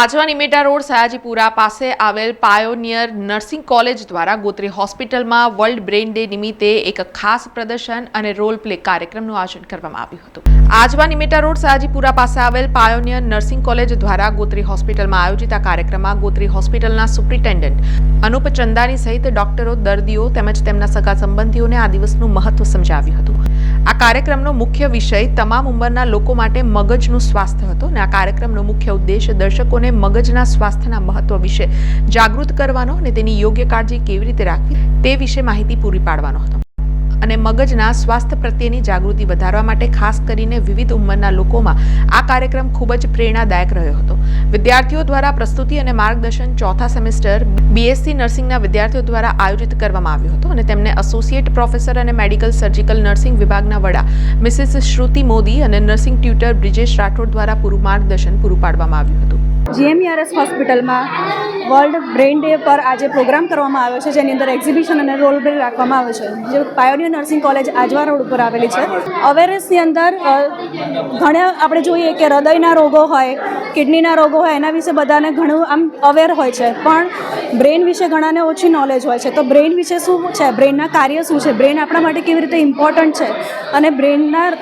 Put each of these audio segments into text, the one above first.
Ajwa Nimeta road Sayajipura પાસે આવેલ pioneer nursing college દ્વારા ગોત્રી હોસ્પિટલમાં વર્લ્ડ બ્રેઇન ડે નિમિત્તે એક ખાસ પ્રદર્શન અને રોલ પ્લે કાર્યક્રમનું આયોજન કરવામાં આવ્યું હતું. આજવા નિમેટા રોડ સયાજીપુરા પાસે આવેલ પાયોનિયર નર્સિંગ કોલેજ દ્વારા ગોત્રી હોસ્પિટલમાં આયોજિત આ કાર્યક્રમમાં ગોત્રી હોસ્પિટલના સુપ્રિન્ટેન્ડન્ટ અનુપ ચંદાની સહિત ડોક્ટરો, દર્દીઓ તેમજ તેમના સગા સંબંધીઓને આ દિવસનું મહત્વ સમજાવ્યું હતું. આ કાર્યક્રમનો મુખ્ય વિષય તમામ ઉંમરના લોકો માટે મગજનું સ્વાસ્થ્ય હતો અને આ કાર્યક્રમનો મુખ્ય ઉદ્દેશ દર્શકોને મગજના સ્વાસ્થ્યના મહત્વ વિશે જાગૃત કરવાનો અને તેની યોગ્ય કાળજી કેવી રીતે રાખવી તે વિશે માહિતી પૂરી પાડવાનો હતો. અને મગજના સ્વાસ્થ્ય પ્રત્યેની જાગૃતિ વધારવા માટે ખાસ કરીને વિવિધ ઉંમરના લોકોમાં આ કાર્યક્રમ ખૂબ જ પ્રેરણાદાયક રહ્યો હતો. વિદ્યાર્થીઓ દ્વારા પ્રસ્તુતિ અને માર્ગદર્શન ચોથા સેમેસ્ટર બીએસસી નર્સિંગના વિદ્યાર્થીઓ દ્વારા આયોજિત કરવામાં આવ્યું હતું અને તેમને એસોસિએટ પ્રોફેસર અને મેડિકલ સર્જિકલ નર્સિંગ વિભાગના વડા મિસિસ શ્રુતિ મોદી અને નર્સિંગ ટ્યુટર બ્રિજેશ રાઠોડ દ્વારા પૂરું માર્ગદર્શન પૂરું પાડવામાં આવ્યું હતું. જીએમઈઆરએસ હોસ્પિટલમાં વર્લ્ડ બ્રેઇન ડે પર આજે પ્રોગ્રામ કરવામાં આવ્યો છે, જેની અંદર એક્ઝિબિશન અને રોલ પ્લે રાખવામાં આવે છે. જે pioneer nursing college Ajwa road ઉપર આવેલી છે. અવેરનેસની અંદર ઘણા આપણે જોઈએ કે હૃદયના રોગો હોય, કિડનીના રોગો હોય, એના વિશે બધાને ઘણું આમ અવેર હોય છે. પણ બ્રેઇન વિશે ઘણાને ઓછી નોલેજ હોય છે. તો બ્રેન વિશે શું છે? બ્રેનના કાર્ય શું છે? બ્રેન આપણા માટે કેવી રીતે ઇમ્પોર્ટન્ટ છે? અને બ્રેનના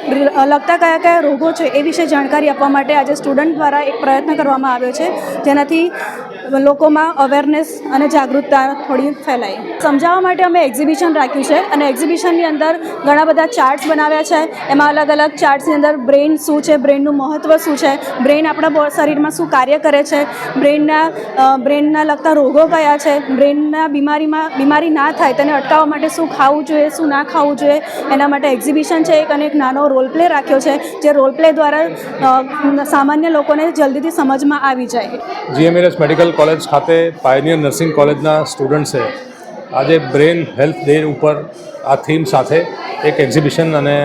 લગતા કયા કયા રોગો છે એ વિશે જાણકારી આપવા માટે આજે સ્ટુડન્ટ દ્વારા એક પ્રયત્ન કરવામાં આવ્યો છે. જેનાથી લોકોમાં અવેરનેસ અને જાગૃતતા થોડી ફેલાય. સમજાવવા માટે અમે એક્ઝિબિશન રાખ્યું છે અને એક્ઝિબિશનની અંદર ઘણા બધા ચાર્ટ્સ બનાવ્યા છે. એમાં અલગ અલગ ચાર્ટ્સની અંદર બ્રેઇન શું છે બ્રેઇનનું મહત્ત્વ શું છે બ્રેઇન આપણા શરીરમાં શું કાર્ય કરે છે બ્રેઇનના બ્રેઇનના લગતા રોગો કયા છે બ્રેઇનના બીમારીમાં, બીમારી ના થાય તેને અટકાવવા માટે શું ખાવું જોઈએ, શું ના ખાવું જોઈએ, એના માટે એક્ઝિબિશન છે એક અને એક નાનો રોલ પ્લે રાખ્યો છે, જે રોલ પ્લે દ્વારા સામાન્ય લોકોને જલ્દીથી સમજમાં આવી જાય. જીએમએલએસ મેડિકલ કોલેજ ખાતે પાયનિયર નર્સિંગ કોલેજના સ્ટુડન્ટ્સે આજે બ્રેન હેલ્થ ડે ઉપર આ થીમ સાથે એક એક્ઝિબિશન અને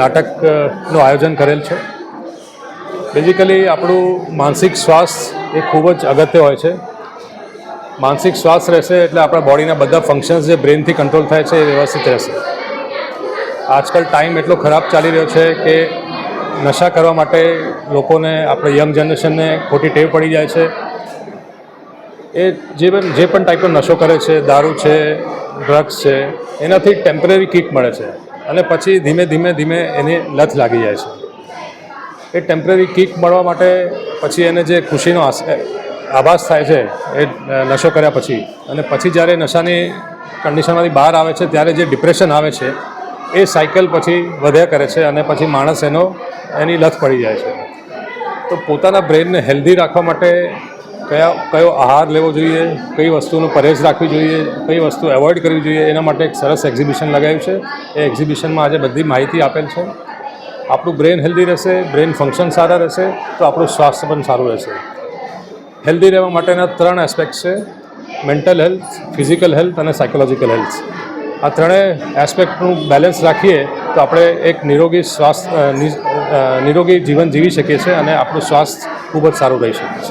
નાટકનું આયોજન કરેલ છે. બેઝિકલી આપણું માનસિક સ્વાસ્થ્ય એ ખૂબ જ અગત્ય હોય છે. માનસિક સ્વાસ્થ્ય રહેશે એટલે આપણા બોડીના બધા ફંક્શન્સ જે બ્રેનથી કંટ્રોલ થાય છે એ વ્યવસ્થિત રહેશે. આજકાલ ટાઈમ એટલો ખરાબ ચાલી રહ્યો છે કે નશા કરવા માટે લોકોને, આપણે યંગ જનરેશનને ખોટી ટેવ પડી જાય છે. એ જે પણ જે પણ ટાઈપનો નશો કરે છે, દારૂ છે ડ્રગ્સ છે, એનાથી ટેમ્પરરી કિક મળે છે. અને પછી ધીમે ધીમે ધીમે એની લત લાગી જાય છે. એ ટેમ્પરરી કિક મળવા માટે પછી એને જે ખુશીનો આભાસ થાય છે, એ નશો કર્યા પછી. અને પછી જ્યારે નશાની કન્ડિશનમાંથી બહાર આવે છે, ત્યારે જે ડિપ્રેશન આવે છે, એ સાયકલ પછી વધ્યા કરે છે અને પછી માણસ એનો એની લત પડી જાય છે. તો પોતાના બ્રેનને હેલ્ધી રાખવા માટે કયા, કયો આહાર લેવો જોઈએ, કઈ વસ્તુનો પरहेજ રાખવી જોઈએ, કઈ વસ્તુ એવોઇડ કરવી જોઈએ, એના માટે એક સરસ એક્ઝિબિશન લગાવ્યું છે. એ એક્ઝિબિશનમાં આજે બધી માહિતી આપેલ છે. આપણું બ્રેન હેલ્ધી રહેશે બ્રેન ફંક્શન સારા રહેશે, તો આપણું સ્વાસ્થ્ય પણ સારું રહેશે. હેલ્ધી રહેવા માટેના ત્રણ એસ્પેક્ટ છે. મેન્ટલ હેલ્થ ફિઝિકલ હેલ્થ અને સાયકોલોજીકલ હેલ્થ આ ત્રણેય એસ્પેક્ટનું બેલેન્સ રાખીએ તો આપણે એક નિરોગી સ્વાસ્થ્ય નિરોગી જીવન જીવી શકીએ છીએ અને આપણું સ્વાસ્થ્ય ખૂબ જ સારું રહી શકે છે.